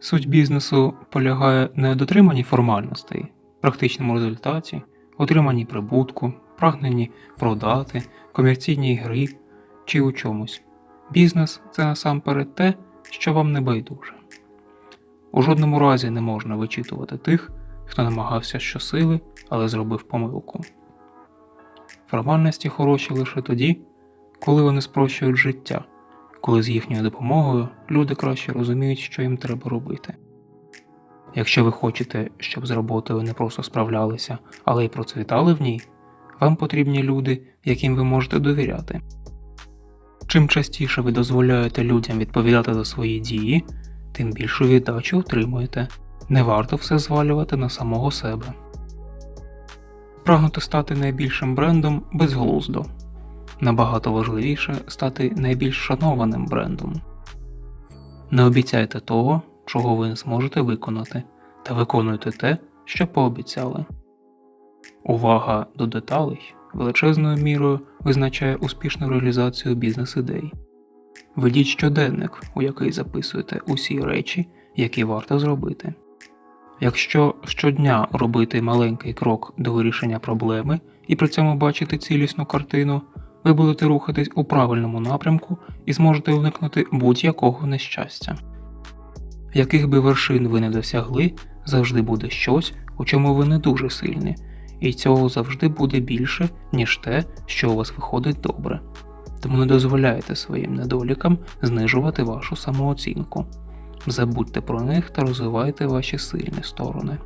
Суть бізнесу полягає не у дотриманні формальностей, практичному результаті, отриманні прибутку, прагненні продати, комерційній грі чи у чомусь. Бізнес це насамперед те, що вам не байдуже. У жодному разі не можна вичитувати тих, хто намагався щосили, але зробив помилку. Формальності хороші лише тоді, коли вони спрощують життя, коли з їхньою допомогою люди краще розуміють, що їм треба робити. Якщо ви хочете, щоб з роботою не просто справлялися, але й процвітали в ній, вам потрібні люди, яким ви можете довіряти. Чим частіше ви дозволяєте людям відповідати за свої дії, тим більшу віддачу отримуєте. Не варто все звалювати на самого себе. Прагнути стати найбільшим брендом безглуздо. Набагато важливіше стати найбільш шанованим брендом. Не обіцяйте того, чого ви не зможете виконати, та виконуйте те, що пообіцяли. Увага до деталей величезною мірою визначає успішну реалізацію бізнес-ідей. Ведіть щоденник, у який записуєте усі речі, які варто зробити. Якщо щодня робити маленький крок до вирішення проблеми і при цьому бачити цілісну картину, ви будете рухатись у правильному напрямку і зможете уникнути будь-якого нещастя. Яких би вершин ви не досягли, завжди буде щось, у чому ви не дуже сильні, і цього завжди буде більше, ніж те, що у вас виходить добре. Тому не дозволяйте своїм недолікам знижувати вашу самооцінку. Забудьте про них та розвивайте ваші сильні сторони.